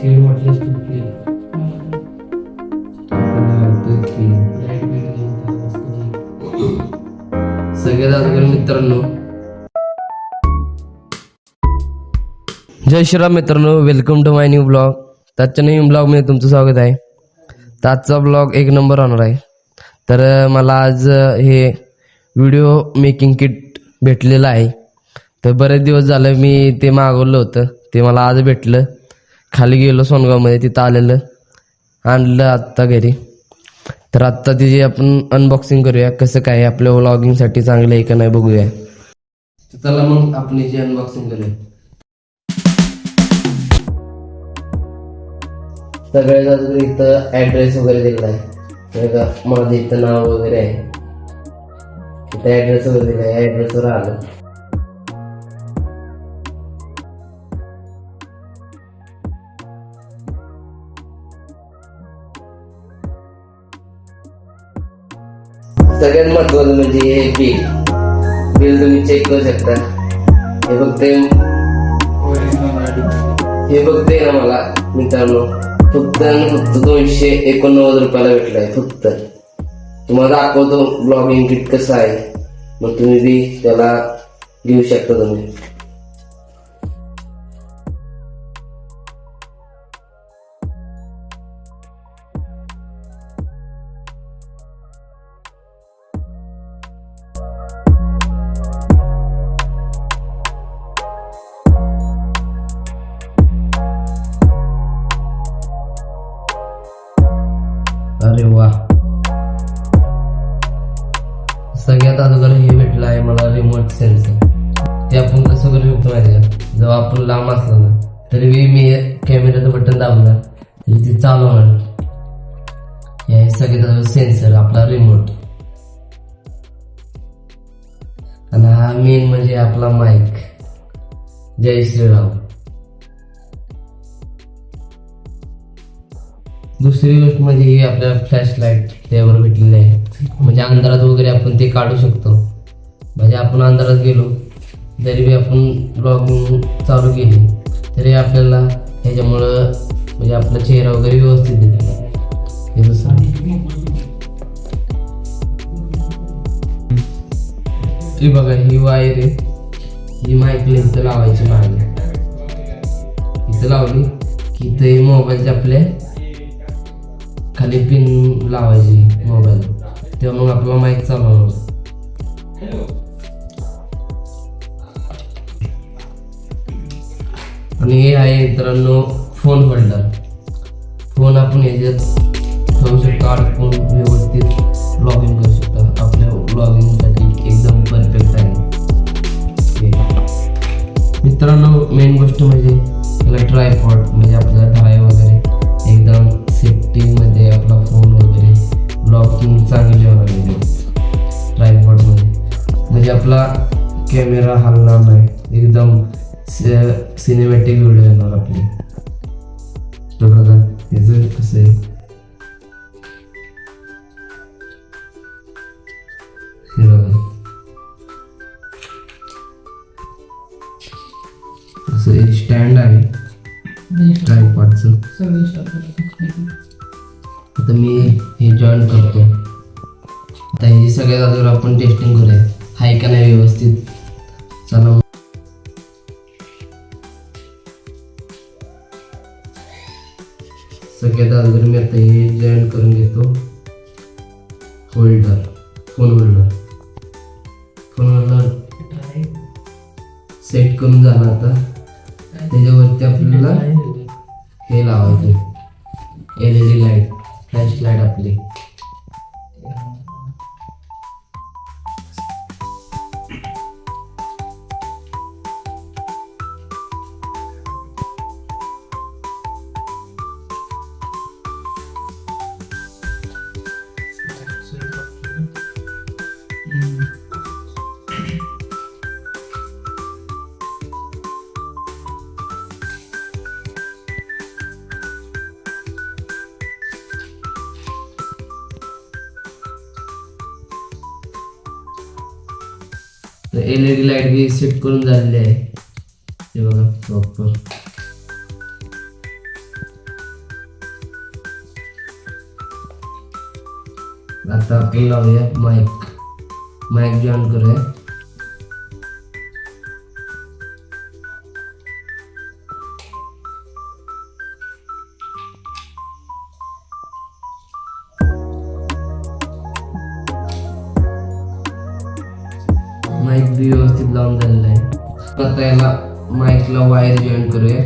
Zero at least to light मित्रांनो. जय श्रीराम मित्रांनो welcome to my new blog त्याच्या नवीन ब्लॉगमध्ये तुमचं स्वागत आहे. तर आजचा ब्लॉग एक नंबर होणार आहे. तर मला आज हे व्हिडिओ मेकिंग किट भेटलेलं आहे. तर बरेच दिवस झालं मी ते मागवलं होतं. ते मला आज भेटलं. खाली गेलो सोनगावमध्ये तिथं आलेलं. आणलं आत्ता घरी. तर आत्ता तिची आपण अनबॉक्सिंग करूया कसं काय आपल्या व्लॉगिंगसाठी चांगलं आहे का नाही बघूया. चला मग आपण जी अनबॉक्सिंग करूया. सगळ्यात अगोदर इथं ऍड्रेस वगैरे दिलेला आहे. का माझं इथं नाव वगैरे आहे. इथं ऍड्रेस वगैरे दिला आहे ऍड्रेसवर आलं. सगळ्यात महत्वाचं म्हणजे हे बिल. बिल तुम्ही चेक करू शकता. हे बघते हे बघते ना मला मित्रांनो. फक्त आणि फक्त दोनशे एकोणनव्वद रुपयाला भेटलाय फक्त. तुम्हाला दाखवतो ब्लॉगिंग किट कसं आहे. मग तुम्ही बी त्याला घेऊ शकता तुम्ही. सगळ्यात अगोदर हे भेटलं आहे मला रिमोट सेन्सर ते आपण कसं करू शकतो माहिती का? जेव्हा आपण लांब असलो ना तरी मी कॅमेऱ्याचं बटन दाबणार तरी ते चालू होणार. हे सगळ्यात सेन्सर आपला रिमोट आणि हा मेन म्हणजे आपला माईक जय श्रीराम. दुसरी गोष्ट म्हणजे ही आपल्या फ्लॅश लाइट त्यावर भेटलेली आहे. म्हणजे अंधारात वगैरे आपण ते काढू शकतो. म्हणजे आपण अंधारात गेलो जरी बी आपण ब्लॉगिंग चालू केली. तरी आपल्याला ह्याच्यामुळं म्हणजे आपला चेहरा वगैरे व्यवस्थित दिसतो. हे दुसरं. ही बघा ही वायर आहे. ही माहिती इथं लावायची मागे. इथं लावली की इथं मोबाईलच्या आपल्या खाली पिन लावायची मोबाईल तेव्हा मग आपला माहीत चालू आणि हे आहे मित्रांनो फोन होल्डर फोन आपण ह्याच्यात ठेवू शकतो अडकून म्हणजे आपला कॅमेरा हलणार नाही. एकदम सिनेमॅटिक व्हिडिओ येणार आपली. तर बघा याचं कसं आहे. हे बघा. असं एक स्टँड आहे. ट्रायपॉडचं आता मी हे जॉईन करतो. आता हे सगळ्यात अगोदर आपण टेस्टिंग करूया. हाय का नाही व्यवस्थित. चला. सगळ्यात अगोदर मी आता हे जॉईन करून घेतो. Holder phone holder phone holder set करून झाला आता. त्याच्यावरती आपल्याला हे लावायचं. L E D light flash light आपली. एल लाइट डी सेट करून झालेली आहे. ते बघा प्रॉपर आता आपण लावूया माईक माईक जॉईन करूया. अगदी व्यवस्थित लावून झालेलं आहे. आता याला माईकला वायर जॉईन करूया.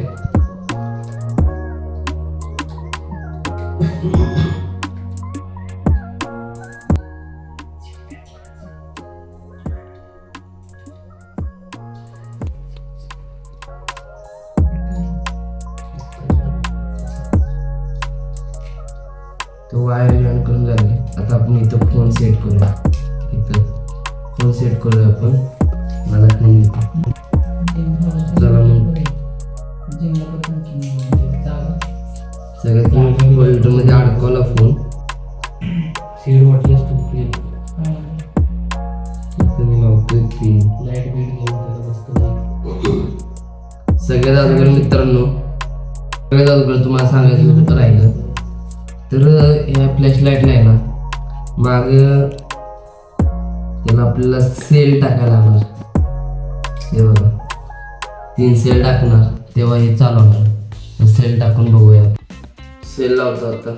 तो वायर जॉईन करून झाले. आता आपण इथं फोन सेट करूया. इथं फोन सेट करूया आपण. मला फोन येतो चला मग. सगळ्यात मोठा होल्डरमध्ये अडकवला फोन सीड वाटल्यास लावतोय लाइट बीट घेऊन मस्त सगळ्यात अगोदर मित्रांनो सगळ्यात अगोदर तुम्हाला सांगायचं होतं तर राहिलं. तर ह्या फ्लॅश लाईटला आहे ना माग त्याला आपल्याला सेल टाकायला लागणार. हे बघा तीन सेल टाकणार तेव्हा हे चालवणार. सेल टाकून बघूया. सेल लावतो आता.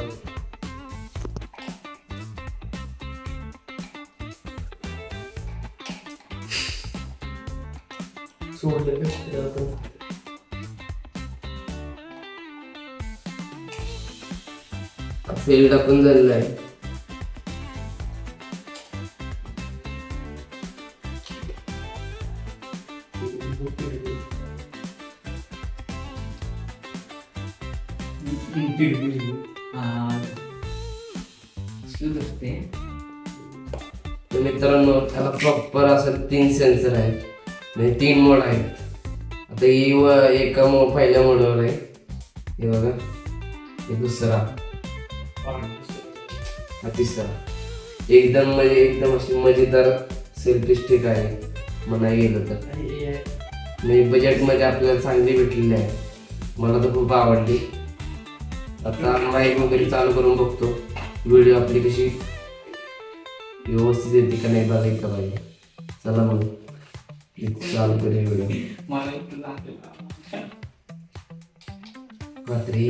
सोडलं सेल टाकून झालेलं आहे तर मित्रांनो त्याला प्रॉपर असं तीन सेन्सर आहेत. म्हणजे तीन मोड आहेत. आता ही व एका मो पहिल्या मोडवर आहे. हे बघा. हे दुसरा. हा तिसरा. एकदम म्हणजे एकदम अशी मजेदार सेल्फी स्टिक आहे. म्हणाय गेलं तर. म्हणजे बजेटमध्ये आपल्याला चांगली भेटलेली आहे. मला तर खूप आवडली. आता माईक वगैरे चालू करून बघतो. व्हिडिओ आपली कशी व्यवस्थित येते का नाही बघायला का पाहिजे चला मग. चालू करूया व्हिडिओ रात्री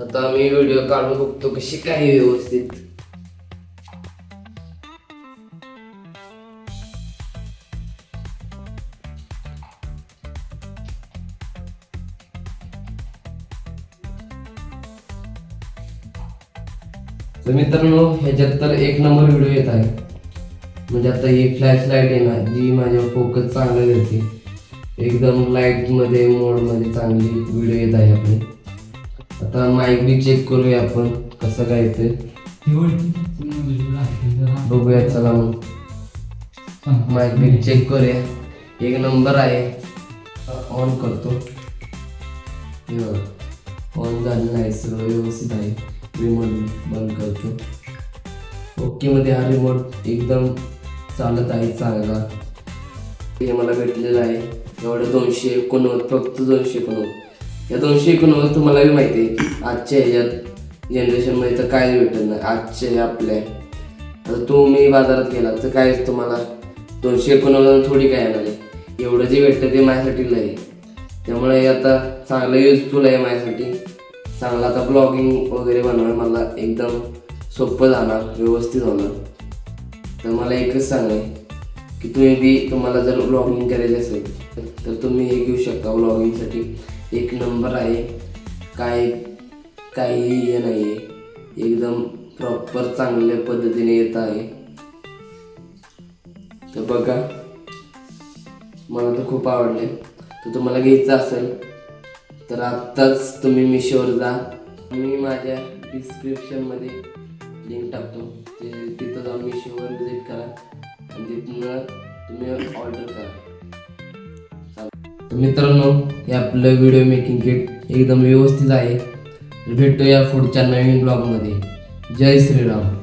आता मी व्हिडिओ काढून बघतो कशी काय आहे व्यवस्थित. तर मित्रांनो ह्याच्यात तर एक नंबर व्हिडिओ येत आहे. म्हणजे आता ही फ्लॅश लाइट आहे ना जी माझ्यावर फोकस चांगला देते एकदम लाईटमध्ये मोडमध्ये चांगली व्हिडिओ येत आहे आपली. आता माईक बी चेक करूया आपण कसं काय येते बघूया चला मग. माईक बी चेक करूया. एक नंबर आहे. ऑन करतो. ऑन झालेलं आहे सगळं व्यवस्थित आहे. रिमोट बंद करतो. ओकेमध्ये हा रिमोट एकदम चालत आहे चांगला. हे मला भेटलेलं आहे. एवढं दोनशे एकोणनव्वद फक्त दोनशे एकोणनव्वद. या दोनशे एकोणनव्वद तुम्हाला बी माहिती आहे आजच्या ह्याच्यात जनरेशनमध्ये तर काय भेटत नाही. आजच्या आपल्या. आता तुम्ही बाजारात गेला तर काय तुम्हाला दोनशे एकोणनव्वद थोडी काय येणार आहे. एवढं जे भेटतं ते माझ्यासाठी लय त्यामुळे आता चांगलं युजफुल आहे माझ्यासाठी. चांगलं आता ब्लॉगिंग वगैरे बनवणं मला एकदम सोपं जाणार व्यवस्थित होणार. तर मला एकच सांगाय की तुम्ही बी तुम्हाला जर ब्लॉगिंग करायची असेल तर तुम्ही हे घेऊ शकता ब्लॉगिंगसाठी एक नंबर आहे काय काही हे नाही आहे एकदम प्रॉपर चांगल्या पद्धतीने येत आहे. तर बघा मला तर खूप आवडले. तर तुम्हाला घ्यायचं असेल तर आत्ताच तुम्ही मिशोवर जा. मी माझ्या डिस्क्रिप्शनमध्ये लिंक टाकतो. ते तिथं जाऊन मिशोवर विजिट करा. आणि तिथनं तुम्ही ऑर्डर करा. तर मित्रांनो हे आपलं व्हिडिओ मेकिंग किट एकदम व्यवस्थित आहे. भेटतो या पुढच्या नवीन ब्लॉगमध्ये जय श्रीराम.